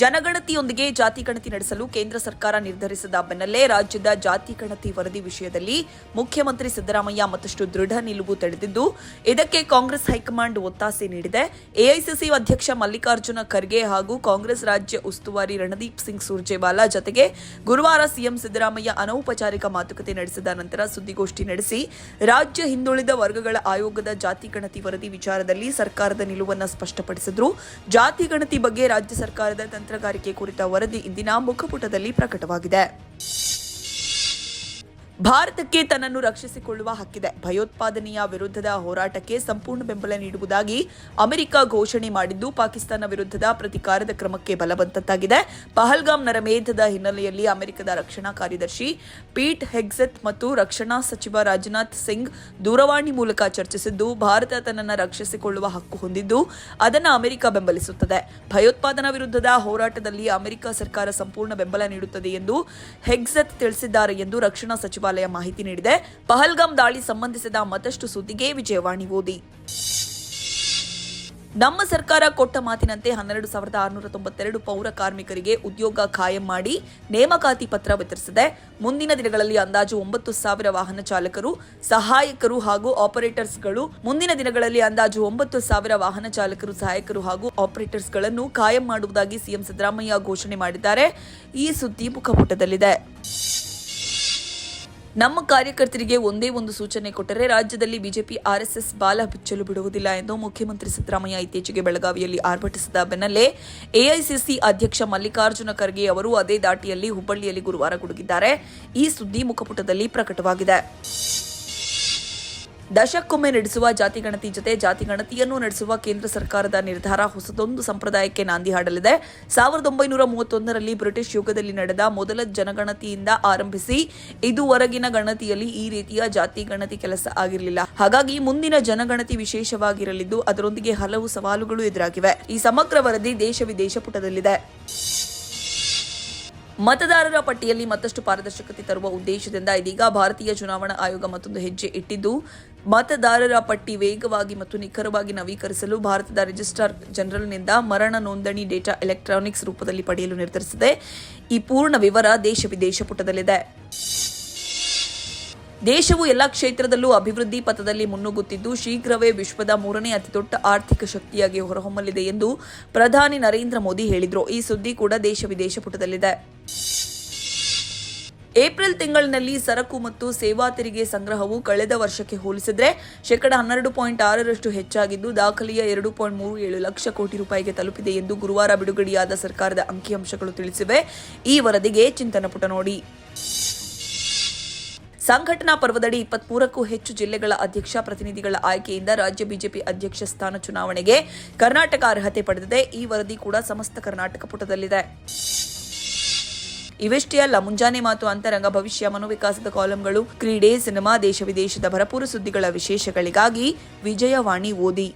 ಜನಗಣತಿಯೊಂದಿಗೆ ಜಾತಿ ಗಣತಿ ನಡೆಸಲು ಕೇಂದ್ರ ಸರ್ಕಾರ ನಿರ್ಧರಿಸಿದ ಬೆನ್ನಲ್ಲೇ ರಾಜ್ಯದ ಜಾತಿ ಗಣತಿ ವರದಿ ವಿಷಯದಲ್ಲಿ ಮುಖ್ಯಮಂತ್ರಿ ಸಿದ್ದರಾಮಯ್ಯ ಮತ್ತಷ್ಟು ದೃಢ ನಿಲುವು ತಳೆದಿದ್ದು ಇದಕ್ಕೆ ಕಾಂಗ್ರೆಸ್ ಹೈಕಮಾಂಡ್ ಒತ್ತಾಸೆ ನೀಡಿದೆ. ಎಐಸಿಸಿ ಅಧ್ಯಕ್ಷ ಮಲ್ಲಿಕಾರ್ಜುನ ಖರ್ಗೆ ಹಾಗೂ ಕಾಂಗ್ರೆಸ್ ರಾಜ್ಯ ಉಸ್ತುವಾರಿ ರಣದೀಪ್ ಸಿಂಗ್ ಸುರ್ಜೇವಾಲಾ ಜತೆಗೆ ಗುರುವಾರ ಸಿಎಂ ಸಿದ್ದರಾಮಯ್ಯ ಅನೌಪಚಾರಿಕ ಮಾತುಕತೆ ನಡೆಸಿದ ನಂತರ ಸುದ್ದಿಗೋಷ್ಠಿ ನಡೆಸಿ, ರಾಜ್ಯ ಹಿಂದುಳಿದ ವರ್ಗಗಳ ಆಯೋಗದ ಜಾತಿ ಗಣತಿ ವರದಿ ವಿಚಾರದಲ್ಲಿ ಸರ್ಕಾರದ ನಿಲುವನ್ನು ಸ್ಪಷ್ಟಪಡಿಸಿದ್ರು. ಜಾತಿ ಗಣತಿ ಬಗ್ಗೆ ರಾಜ್ಯ ಸರ್ಕಾರದ ತಂತ್ರಗಾರಿಕೆ ಕುರಿತ ವರದಿ ಇಂದಿನ ಮುಖಪುಟದಲ್ಲಿ ಪ್ರಕಟವಾಗಿದೆ. ಭಾರತಕ್ಕೆ ತನ್ನನ್ನು ರಕ್ಷಿಸಿಕೊಳ್ಳುವ ಹಕ್ಕಿದೆ. ಭಯೋತ್ಪಾದನೆಯ ವಿರುದ್ಧದ ಹೋರಾಟಕ್ಕೆ ಸಂಪೂರ್ಣ ಬೆಂಬಲ ನೀಡುವುದಾಗಿ ಅಮೆರಿಕ ಘೋಷಣೆ ಮಾಡಿದ್ದು, ಪಾಕಿಸ್ತಾನ ವಿರುದ್ಧದ ಪ್ರತಿಕಾರದ ಕ್ರಮಕ್ಕೆ ಬಲವಂತದ್ದಾಗಿದೆ ಪಹಲ್ಗಾಮ್ ನರಮೇಧದ ಹಿನ್ನೆಲೆಯಲ್ಲಿ ಅಮೆರಿಕದ ರಕ್ಷಣಾ ಕಾರ್ಯದರ್ಶಿ ಪೀಟ್ ಹೆಗ್ಸೆತ್ ಮತ್ತು ರಕ್ಷಣಾ ಸಚಿವ ರಾಜನಾಥ್ ಸಿಂಗ್ ದೂರವಾಣಿ ಮೂಲಕ ಚರ್ಚಿಸಿದ್ದು, ಭಾರತ ತನ್ನನ್ನು ರಕ್ಷಿಸಿಕೊಳ್ಳುವ ಹಕ್ಕು ಹೊಂದಿದ್ದು, ಅದನ್ನು ಅಮೆರಿಕ ಬೆಂಬಲಿಸುತ್ತದೆ. ಭಯೋತ್ಪಾದನಾ ವಿರುದ್ಧದ ಹೋರಾಟದಲ್ಲಿ ಅಮೆರಿಕ ಸರ್ಕಾರ ಸಂಪೂರ್ಣ ಬೆಂಬಲ ನೀಡುತ್ತದೆ ಎಂದು ಹೆಗ್ಸೆತ್ ತಿಳಿಸಿದ್ದಾರೆ ಎಂದು ರಕ್ಷಣಾ ಸಚಿವಾಲಯ ಮಾಹಿತಿ ನೀಡಿದೆ. ಪಹಲ್ಗಾಮ್ ದಾಳಿ ಸಂಬಂಧಿಸಿದ ಮತ್ತಷ್ಟು ಸುದ್ದಿಗೆ ವಿಜಯವಾಣಿ ಓದಿ. ನಮ್ಮ ಸರ್ಕಾರ ಕೊಟ್ಟ ಮಾತಿನಂತೆ ಹನ್ನೆರಡು ಸಾವಿರದ ಆರುನೂರ ತೊಂಬತ್ತೆರಡು ಪೌರ ಕಾರ್ಮಿಕರಿಗೆ ಉದ್ಯೋಗ ಖಾಯಂ ಮಾಡಿ ನೇಮಕಾತಿ ಪತ್ರ ವಿತರಿಸಿದೆ. ಮುಂದಿನ ದಿನಗಳಲ್ಲಿ ಅಂದಾಜು ಒಂಬತ್ತು ಸಾವಿರ ವಾಹನ ಚಾಲಕರು, ಸಹಾಯಕರು ಹಾಗೂ ಆಪರೇಟರ್ಸ್ಗಳು, ಮುಂದಿನ ದಿನಗಳಲ್ಲಿ ಅಂದಾಜು ಒಂಬತ್ತು ಸಾವಿರ ವಾಹನ ಚಾಲಕರು, ಸಹಾಯಕರು ಹಾಗೂ ಆಪರೇಟರ್ಸ್ಗಳನ್ನು ಖಾಯಂ ಮಾಡುವುದಾಗಿ ಸಿಎಂ ಸಿದ್ದರಾಮಯ್ಯ ಘೋಷಣೆ ಮಾಡಿದ್ದಾರೆ. ಈ ಸುದ್ದಿ ಮುಖಪುಟದಲ್ಲಿದೆ. ನಮ್ಮ ಕಾರ್ಯಕರ್ತರಿಗೆ ಒಂದೇ ಒಂದು ಸೂಚನೆ ಕೊಟ್ಟರೆ ರಾಜ್ಯದಲ್ಲಿ ಬಿಜೆಪಿ ಆರ್ಎಸ್ಎಸ್ ಬಾಲ ಬಿಚ್ಚಲು ಬಿಡುವುದಿಲ್ಲ ಎಂದು ಮುಖ್ಯಮಂತ್ರಿ ಸಿದ್ದರಾಮಯ್ಯ ಇತ್ತೀಚೆಗೆ ಬೆಳಗಾವಿಯಲ್ಲಿ ಆರ್ಭಟಿಸಿದ ಬೆನ್ನಲ್ಲೇ ಎಐಸಿಸಿ ಅಧ್ಯಕ್ಷ ಮಲ್ಲಿಕಾರ್ಜುನ ಖರ್ಗೆ ಅವರು ಅದೇ ದಾಟಿಯಲ್ಲಿ ಹುಬ್ಬಳ್ಳಿಯಲ್ಲಿ ಗುರುವಾರ ಗುಡುಗಿದ್ದಾರೆ. ಈ ಸುದ್ದಿ ಮುಖಪುಟದಲ್ಲಿ ಪ್ರಕಟವಾಗಿದೆ. ದಶಕ್ಕೊಮ್ಮೆ ನಡೆಸುವ ಜಾತಿ ಗಣತಿ ಜೊತೆ ಜಾತಿ ಗಣತಿಯನ್ನು ನಡೆಸುವ ಕೇಂದ್ರ ಸರ್ಕಾರದ ನಿರ್ಧಾರ ಹೊಸದೊಂದು ಸಂಪ್ರದಾಯಕ್ಕೆ ನಾಂದಿ ಹಾಡಲಿದೆ. ಸಾವಿರದ ಒಂಬೈನೂರ ಮೂವತ್ತೊಂದರಲ್ಲಿ ಬ್ರಿಟಿಷ್ ಯುಗದಲ್ಲಿ ನಡೆದ ಮೊದಲ ಜನಗಣತಿಯಿಂದ ಆರಂಭಿಸಿ ಇದುವರೆಗಿನ ಗಣತಿಯಲ್ಲಿ ಈ ರೀತಿಯ ಜಾತಿ ಗಣತಿ ಕೆಲಸ ಆಗಿರಲಿಲ್ಲ. ಹಾಗಾಗಿ ಮುಂದಿನ ಜನಗಣತಿ ವಿಶೇಷವಾಗಿರಲಿದ್ದು ಅದರೊಂದಿಗೆ ಹಲವು ಸವಾಲುಗಳು ಎದುರಾಗಿವೆ. ಈ ಸಮಗ್ರ ವರದಿ ದೇಶ ವಿದೇಶ ಪುಟದಲ್ಲಿದೆ. ಮತದಾರರ ಪಟ್ಟಿಯಲ್ಲಿ ಮತ್ತಷ್ಟು ಪಾರದರ್ಶಕತೆ ತರುವ ಉದ್ದೇಶದಿಂದ ಇದೀಗ ಭಾರತೀಯ ಚುನಾವಣಾ ಆಯೋಗ ಮತ್ತೊಂದು ಹೆಜ್ಜೆ ಇಟ್ಟಿದ್ದು, ಮತದಾರರ ಪಟ್ಟಿ ವೇಗವಾಗಿ ಮತ್ತು ನಿಖರವಾಗಿ ನವೀಕರಿಸಲು ಭಾರತದ ರಿಜಿಸ್ಟ್ರಾರ್ ಜನರಲ್ನಿಂದ ಮರಣ ನೋಂದಣಿ ಡೇಟಾ ಎಲೆಕ್ಟ್ರಾನಿಕ್ಸ್ ರೂಪದಲ್ಲಿ ಪಡೆಯಲು ನಿರ್ಧರಿಸಿದೆ. ಈ ಪೂರ್ಣ ವಿವರ ದೇಶ ವಿದೇಶ ಪುಟದಲ್ಲಿದೆ. ದೇಶವು ಎಲ್ಲ ಕ್ಷೇತ್ರದಲ್ಲೂ ಅಭಿವೃದ್ಧಿ ಪಥದಲ್ಲಿ ಮುನ್ನುಗ್ಗುತ್ತಿದ್ದು, ಶೀಘ್ರವೇ ವಿಶ್ವದ ಮೂರನೇ ಅತಿದೊಡ್ಡ ಆರ್ಥಿಕ ಶಕ್ತಿಯಾಗಿ ಹೊರಹೊಮ್ಮಲಿದೆ ಎಂದು ಪ್ರಧಾನಿ ನರೇಂದ್ರ ಮೋದಿ ಹೇಳಿದರು. ಈ ಸುದ್ದಿ ಕೂಡ ದೇಶ ವಿದೇಶ ಪುಟದಲ್ಲಿದೆ. ಏಪ್ರಿಲ್ ತಿಂಗಳಿನಲ್ಲಿ ಸರಕು ಮತ್ತು ಸೇವಾ ತೆರಿಗೆ ಸಂಗ್ರಹವು ಕಳೆದ ವರ್ಷಕ್ಕೆ ಹೋಲಿಸಿದ್ರೆ ಶೇಕಡ ಹನ್ನೆರಡು ಪಾಯಿಂಟ್ ಆರರಷ್ಟು ಹೆಚ್ಚಾಗಿದ್ದು, ದಾಖಲೆಯ ಎರಡು ಪಾಯಿಂಟ್ ಮೂರು ಏಳು ಲಕ್ಷ ಕೋಟಿ ರೂಪಾಯಿಗೆ ತಲುಪಿದೆ ಎಂದು ಗುರುವಾರ ಬಿಡುಗಡೆಯಾದ ಸರ್ಕಾರದ ಅಂಕಿಅಂಶಗಳು ತಿಳಿಸಿವೆ. ಈ ವರದಿಗೆ ಚಿಂತನ ಪುಟ ನೋಡಿ. ಸಂಘಟನಾ ಪರ್ವದಡಿ ಇಪ್ಪತ್ಮೂರಕ್ಕೂ ಹೆಚ್ಚು ಜಿಲ್ಲೆಗಳ ಅಧ್ಯಕ್ಷ ಪ್ರತಿನಿಧಿಗಳ ಆಯ್ಕೆಯಿಂದ ರಾಜ್ಯ ಬಿಜೆಪಿ ಅಧ್ಯಕ್ಷ ಸ್ಥಾನ ಚುನಾವಣೆಗೆ ಕರ್ನಾಟಕ ಅರ್ಹತೆ ಪಡೆದಿದೆ. ಈ ವರದಿ ಕೂಡ ಸಮಸ್ತ ಕರ್ನಾಟಕ ಪುಟದಲ್ಲಿದೆ. ಇವೆಷ್ಟೇ ಅಲ್ಲ, ಮುಂಜಾನೆ ಮಾತು ಅಂತರಂಗ ಭವಿಷ್ಯ ಮನೋವಿಕಾಸದ ಕಾಲಂಗಳು, ಕ್ರೀಡೆ, ಸಿನಿಮಾ, ದೇಶ ವಿದೇಶದ ಭರಪೂರ ಸುದ್ದಿಗಳ ವಿಶೇಷಗಳಿಗಾಗಿ ವಿಜಯವಾಣಿ ಓದಿ.